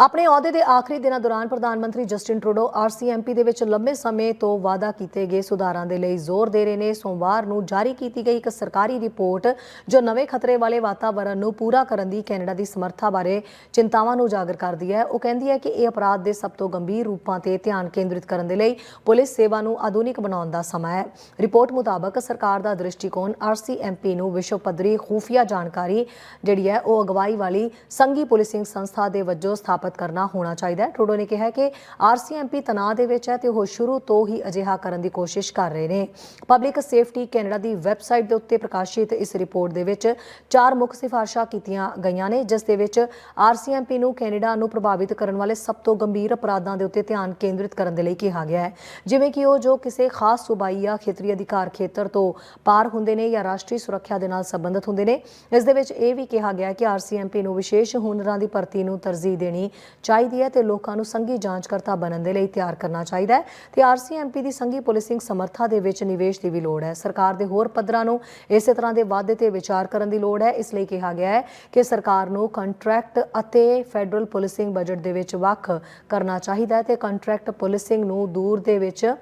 ਆਪਣੇ ਅਹੁਦੇ ਦੇ ਆਖਰੀ ਦਿਨਾਂ ਦੌਰਾਨ ਪ੍ਰਧਾਨ ਮੰਤਰੀ ਜਸਟਿਨ ਟਰੂਡੋ ਆਰਸੀਐਮਪੀ ਦੇ ਵਿੱਚ ਲੰਬੇ ਸਮੇਂ ਤੋਂ ਵਾਅਦਾ ਕੀਤੇ ਗਏ ਸੁਧਾਰਾਂ ਦੇ ਲਈ ਜ਼ੋਰ ਦੇ ਰਹੇ ਨੇ। ਸੋਮਵਾਰ ਨੂੰ ਜਾਰੀ ਕੀਤੀ ਗਈ ਇੱਕ ਸਰਕਾਰੀ ਰਿਪੋਰਟ ਜੋ ਨਵੇਂ ਖਤਰੇ ਵਾਲੇ ਵਾਤਾਵਰਣ ਨੂੰ ਪੂਰਾ ਕਰਨ ਦੀ ਕੈਨੇਡਾ ਦੀ ਸਮਰੱਥਾ ਬਾਰੇ ਚਿੰਤਾਵਾਂ ਨੂੰ ਉਜਾਗਰ ਕਰਦੀ ਹੈ। ਉਹ ਕਹਿੰਦੀ ਹੈ ਕਿ ਇਹ ਅਪਰਾਧ ਦੇ ਸਭ ਤੋਂ ਗੰਭੀਰ ਰੂਪਾਂ ਤੇ ਧਿਆਨ ਕੇਂਦਰਿਤ ਕਰਨ ਦੇ ਲਈ ਪੁਲਿਸ ਸੇਵਾ ਨੂੰ ਆਧੁਨਿਕ ਬਣਾਉਣ ਦਾ ਸਮਾਂ ਹੈ। ਰਿਪੋਰਟ ਮੁਤਾਬਕ ਸਰਕਾਰ ਦਾ ਦ੍ਰਿਸ਼ਟੀਕੋਣ ਆਰਸੀਐਮਪੀ ਨੂੰ ਵਿਸ਼ਵ ਪੱਧਰੀ ਖੂਫੀਆ ਜਾਣਕਾਰੀ ਜਿਹੜੀ ਹੈ ਉਹ ਅਗਵਾਈ ਵਾਲੀ ਸੰਘੀ ਪੁਲਿਸਿੰਗ ਸੰਸਥਾ ਦੇ ਵਜੋਂ ਸਥਾਪਿਤ ਪ੍ਰਾਪਤ ਕਰਨਾ ਹੋਣਾ ਚਾਹੀਦਾ ਹੈ। ਟਰੂਡੋ ਨੇ ਕਿਹਾ ਕਿ ਆਰਸੀਐਮਪੀ ਤਣਾਅ ਦੇ ਵਿੱਚ ਹੈ ਤੇ ਉਹ ਸ਼ੁਰੂ ਤੋਂ ਹੀ ਅਜਿਹਾ ਕਰਨ ਦੀ ਕੋਸ਼ਿਸ਼ ਕਰ ਰਹੇ ਨੇ। ਪਬਲਿਕ ਸੇਫਟੀ ਕੈਨੇਡਾ ਦੀ ਵੈਬਸਾਈਟ ਦੇ ਉੱਤੇ ਪ੍ਰਕਾਸ਼ਿਤ ਇਸ ਰਿਪੋਰਟ ਦੇ ਵਿੱਚ ਚਾਰ ਮੁੱਖ ਸਿਫਾਰਸ਼ਾਂ ਕੀਤੀਆਂ ਗਈਆਂ ਨੇ, ਜਿਸ ਦੇ ਵਿੱਚ ਆਰਸੀਐਮਪੀ ਨੂੰ ਕੈਨੇਡਾ ਨੂੰ ਪ੍ਰਭਾਵਿਤ ਕਰਨ ਵਾਲੇ ਸਭ ਤੋਂ ਗੰਭੀਰ ਅਪਰਾਧਾਂ ਦੇ ਉੱਤੇ ਧਿਆਨ ਕੇਂਦਰਿਤ ਕਰਨ ਦੇ ਲਈ ਕਿਹਾ ਗਿਆ ਹੈ। ਜਿਵੇਂ ਕਿ ਉਹ ਜੋ ਕਿਸੇ ਖਾਸ ਸੂਬਾਈ ਜਾਂ ਖੇਤਰੀ ਅਧਿਕਾਰ ਖੇਤਰ ਤੋਂ ਪਾਰ ਹੁੰਦੇ ਨੇ ਜਾਂ ਰਾਸ਼ਟਰੀ ਸੁਰੱਖਿਆ ਦੇ ਨਾਲ ਸੰਬੰਧਿਤ ਹੁੰਦੇ ਨੇ, ਇਸ ਦੇ ਵਿੱਚ ਇਹ ਵੀ ਕਿਹਾ ਗਿਆ ਹੈ ਕਿ ਆਰਸੀਐਮਪੀ ਨੂੰ ਵਿਸ਼ੇਸ਼ ਹੁਨਰਾਂ ਦੀ ਭਰਤੀ ਨੂੰ ਤਰਜੀਹ ਦੇਣੀ ਚਾਹੀਦੀ ਹੈ ਤੇ ਲੋਕਾਂ ਨੂੰ ਸੰਘੀ ਜਾਂਚਕਰਤਾ ਬਣਨ ਦੇ ਲਈ ਤਿਆਰ ਕਰਨਾ ਚਾਹੀਦਾ ਹੈ। ਤੇ ਆਰਸੀਐਮਪੀ ਦੀ ਸੰਘੀ ਪੁਲਿਸਿੰਗ ਸਮਰੱਥਾ ਦੇ ਵਿੱਚ ਨਿਵੇਸ਼ ਦੀ ਵੀ ਲੋੜ ਹੈ। ਸਰਕਾਰ ਦੇ ਹੋਰ ਪੱਧਰਾਂ ਨੂੰ ਇਸੇ ਤਰ੍ਹਾਂ ਦੇ ਵਾਅਦੇ ਤੇ ਵਿਚਾਰ ਕਰਨ ਦੀ ਲੋੜ ਹੈ। ਇਸ ਲਈ ਕਿਹਾ ਗਿਆ ਹੈ ਕਿ ਸਰਕਾਰ ਨੂੰ ਕੰਟਰੈਕਟ ਅਤੇ ਫੈਡਰਲ ਪੁਲਿਸਿੰਗ ਬਜਟ ਦੇ ਵਿੱਚ ਵੱਖ ਕਰਨਾ ਚਾਹੀਦਾ ਹੈ ਤੇ ਕੰਟਰੈਕਟ ਪੁਲਿਸਿੰਗ ਨੂੰ ਦੂਰ ਦੇ ਵਿੱਚ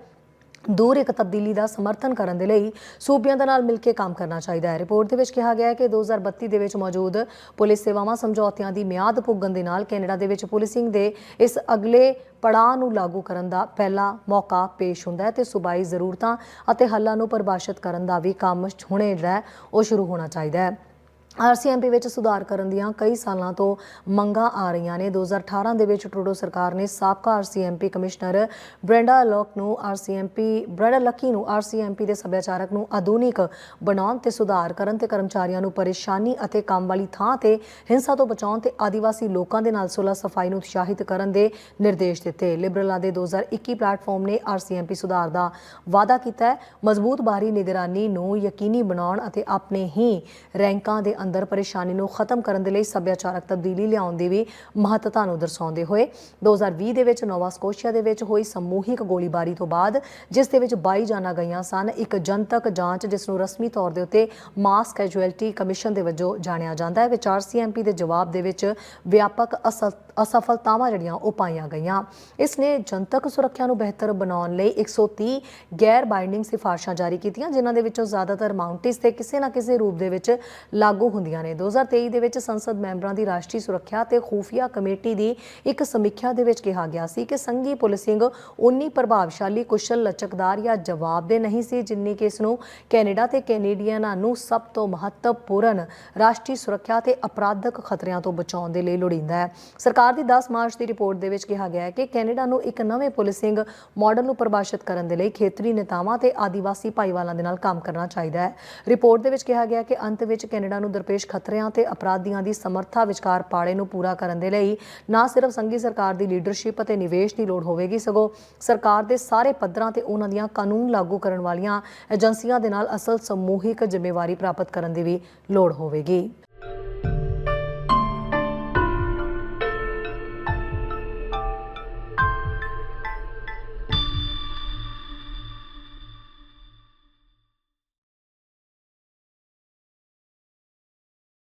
ਦੂਰ ਇੱਕ ਤਬਦੀਲੀ ਦਾ ਸਮਰਥਨ ਕਰਨ ਦੇ ਲਈ ਸੂਬਿਆਂ ਦੇ ਨਾਲ ਮਿਲ ਕੇ ਕੰਮ ਕਰਨਾ ਚਾਹੀਦਾ ਹੈ। ਰਿਪੋਰਟ ਦੇ ਵਿੱਚ ਕਿਹਾ ਗਿਆ ਹੈ ਕਿ 2032 ਦੇ ਵਿੱਚ ਮੌਜੂਦ ਪੁਲਿਸ ਸੇਵਾਵਾਂ ਸਮਝੌਤਿਆਂ ਦੀ ਮਿਆਦ ਪੁੱਗਣ ਦੇ ਨਾਲ ਕੈਨੇਡਾ ਦੇ ਵਿੱਚ ਪੁਲਿਸਿੰਗ ਦੇ ਇਸ ਅਗਲੇ ਪੜਾਅ ਨੂੰ ਲਾਗੂ ਕਰਨ ਦਾ ਪਹਿਲਾ ਮੌਕਾ ਪੇਸ਼ ਹੁੰਦਾ ਹੈ ਤੇ ਸੂਬਾਈ ਜ਼ਰੂਰਤਾਂ ਅਤੇ ਹੱਲਾਂ ਨੂੰ ਪਰਿਭਾਸ਼ਿਤ ਕਰਨ ਦਾ ਵੀ ਕੰਮ ਹੁਣੇ ਜਿਹੜਾ ਹੈ ਉਹ ਸ਼ੁਰੂ ਹੋਣਾ ਚਾਹੀਦਾ ਹੈ। ਆਰਸੀਐਮਪੀ ਵਿੱਚ ਸੁਧਾਰ ਕਰਨ ਦੀਆਂ ਕਈ ਸਾਲਾਂ ਤੋਂ ਮੰਗਾਂ ਆ ਰਹੀਆਂ ਨੇ। 2018 ਦੇ ਵਿੱਚ ਟਰੂਡੋ ਸਰਕਾਰ ਨੇ ਸਾਬਕਾ ਆਰਸੀਐਮਪੀ ਕਮਿਸ਼ਨਰ ਬ੍ਰੈਂਡਾ ਲੋਕ ਨੂੰ ਆਰਸੀਐਮਪੀ, ਬ੍ਰੈਂਡਾ ਲੱਕੀ ਨੂੰ ਆਰਸੀਐਮਪੀ ਦੇ ਸੱਭਿਆਚਾਰਕ ਨੂੰ ਆਧੁਨਿਕ ਬਣਾਉਣ ਤੇ ਸੁਧਾਰ ਕਰਨ ਤੇ ਕਰਮਚਾਰੀਆਂ ਨੂੰ ਪਰੇਸ਼ਾਨੀ ਅਤੇ ਕੰਮ ਵਾਲੀ ਥਾਂ ਤੇ ਹਿੰਸਾ ਤੋਂ ਬਚਾਉਣ ਤੇ ਆਦੀਵਾਸੀ ਲੋਕਾਂ ਦੇ ਨਾਲ ਸੁਲਹ ਸਫ਼ਾਈ ਨੂੰ ਉਤਸ਼ਾਹਿਤ ਕਰਨ ਦੇ ਨਿਰਦੇਸ਼ ਦਿੱਤੇ। ਲਿਬਰਲਾਂ ਦੇ 2021 ਪਲੇਟਫਾਰਮ ਨੇ ਆਰਸੀਐਮਪੀ ਸੁਧਾਰ ਦਾ ਵਾਅਦਾ ਕੀਤਾ ਹੈ। ਮਜ਼ਬੂਤ ਬਾਹਰੀ ਨਿਗਰਾਨੀ ਨੂੰ ਯਕੀਨੀ ਬਣਾਉਣ ਅਤੇ ਆਪਣੇ ਹੀ ਰੈਂਕਾਂ ਦੇ ਅੰਦਰ ਪਰੇਸ਼ਾਨੀ ਨੂੰ ਖਤਮ ਕਰਨ ਦੇ ਲਈ ਸੱਭਿਆਚਾਰਕ ਤਬਦੀਲੀ ਲਿਆਉਣ ਦੀ ਵੀ ਮਹੱਤਤਾ ਨੂੰ ਦਰਸਾਉਂਦੇ ਹੋਏ 2020 ਦੇ ਵਿੱਚ ਨੋਵਾ ਸਕੋਸ਼ੀਆ ਦੇ ਵਿੱਚ ਹੋਈ ਸਮੂਹਿਕ ਗੋਲੀਬਾਰੀ ਤੋਂ ਬਾਅਦ, ਜਿਸ ਦੇ ਵਿੱਚ 22 ਜਾਨਾਂ ਗਈਆਂ ਸਨ, ਇੱਕ ਜਨਤਕ ਜਾਂਚ ਜਿਸ ਨੂੰ ਰਸਮੀ ਤੌਰ ਦੇ ਉੱਤੇ ਮਾਸ ਕੈਜੁਅਲਟੀ ਕਮਿਸ਼ਨ ਦੇ ਵਜੋਂ ਜਾਣਿਆ ਜਾਂਦਾ ਹੈ, ਵਿੱਚ ਆਰਸੀਐਮਪੀ ਦੇ ਜਵਾਬ ਦੇ ਵਿੱਚ ਵਿਆਪਕ ਅਸਲ- ਅਸਫਲਤਾਵਾਂ ਜਿਹੜੀਆਂ ਉਹ ਪਾਈਆਂ ਗਈਆਂ। ਇਸ ਨੇ ਜਨਤਕ ਸੁਰੱਖਿਆ ਨੂੰ ਬਿਹਤਰ ਬਣਾਉਣ ਲਈ 130 ਗੈਰ ਬਾਈਂਡਿੰਗ ਸਿਫਾਰਸ਼ਾਂ ਜਾਰੀ ਕੀਤੀਆਂ, ਜਿਨ੍ਹਾਂ ਦੇ ਵਿੱਚੋਂ ਜ਼ਿਆਦਾਤਰ ਮਾਉਂਟਿਸ ਤੇ ਕਿਸੇ ਨਾ ਕਿਸੇ ਰੂਪ ਦੇ ਵਿੱਚ ਲਾਗੂ ਹੁੰਦੀਆਂ ਨੇ। 2023 ਦੇ ਵਿੱਚ ਸੰਸਦ ਮੈਂਬਰਾਂ ਦੀ ਰਾਸ਼ਟਰੀ ਸੁਰੱਖਿਆ ਤੇ ਖੂਫੀਆ ਕਮੇਟੀ ਦੀ ਇੱਕ ਸਮੀਖਿਆ ਦੇ ਵਿੱਚ ਕਿਹਾ ਗਿਆ ਸੀ ਕਿ ਸੰਘੀ ਪੁਲਿਸਿੰਗ ਉਨੀ ਪ੍ਰਭਾਵਸ਼ਾਲੀ, ਕੁਸ਼ਲ, ਲਚਕਦਾਰ ਜਾਂ ਜਵਾਬਦੇ ਨਹੀਂ ਸੀ, ਜਿੰਨੀ ਕਿ ਇਸ ਨੂੰ ਕੈਨੇਡਾ ਤੇ ਕੈਨੇਡੀਅਨਾਂ ਨੂੰ ਸਭ ਤੋਂ ਮਹੱਤਵਪੂਰਨ ਰਾਸ਼ਟਰੀ ਸੁਰੱਖਿਆ ਤੇ ਅਪਰਾਧਕ ਖਤਰਿਆਂ ਤੋਂ ਬਚਾਉਣ ਦੇ ਲਈ ਲੋੜੀਂਦਾ ਹੈ। ਸਰਕਾਰ ਦੀ 10 ਮਾਰਚ ਦੀ ਰਿਪੋਰਟ ਦੇ ਵਿੱਚ ਕਿਹਾ ਗਿਆ ਹੈ ਕਿ ਕੈਨੇਡਾ ਨੂੰ ਇੱਕ ਨਵੇਂ ਪੁਲਿਸਿੰਗ ਮਾਡਲ ਨੂੰ ਪਰਿਭਾਸ਼ਿਤ ਕਰਨ ਦੇ ਲਈ ਖੇਤਰੀ ਨੇਤਾਵਾਂ ਤੇ ਆਦੀਵਾਸੀ ਭਾਈਵਾਲਾਂ ਦੇ ਨਾਲ ਕੰਮ ਕਰਨਾ ਚਾਹੀਦਾ ਹੈ। ਰਿਪੋਰਟ ਦੇ ਵਿੱਚ ਕਿਹਾ ਗਿਆ ਕਿ ਅੰਤ ਵਿੱਚ ਕੈਨੇਡਾ ਨੂੰ ਦਰਪੇਸ਼ ਖਤਰਿਆਂ ਤੇ ਅਪਰਾਧੀਆਂ ਦੀ ਸਮਰੱਥਾ ਵਿਚਕਾਰ ਪਾੜੇ ਨੂੰ ਪੂਰਾ ਕਰਨ ਦੇ ਲਈ ਨਾ ਸਿਰਫ ਸੰਘੀ ਸਰਕਾਰ ਦੀ ਲੀਡਰਸ਼ਿਪ ਅਤੇ ਨਿਵੇਸ਼ ਦੀ ਲੋੜ ਹੋਵੇਗੀ ਸਗੋਂ ਸਰਕਾਰ ਦੇ ਸਾਰੇ ਪੱਧਰਾਂ ਤੇ ਉਹਨਾਂ ਦੀਆਂ ਕਾਨੂੰਨ ਲਾਗੂ ਕਰਨ ਵਾਲੀਆਂ ਏਜੰਸੀਆਂ ਦੇ ਨਾਲ ਅਸਲ ਸਮੂਹਿਕ ਜ਼ਿੰਮੇਵਾਰੀ ਪ੍ਰਾਪਤ ਕਰਨ ਦੀ ਵੀ ਲੋੜ ਹੋਵੇਗੀ।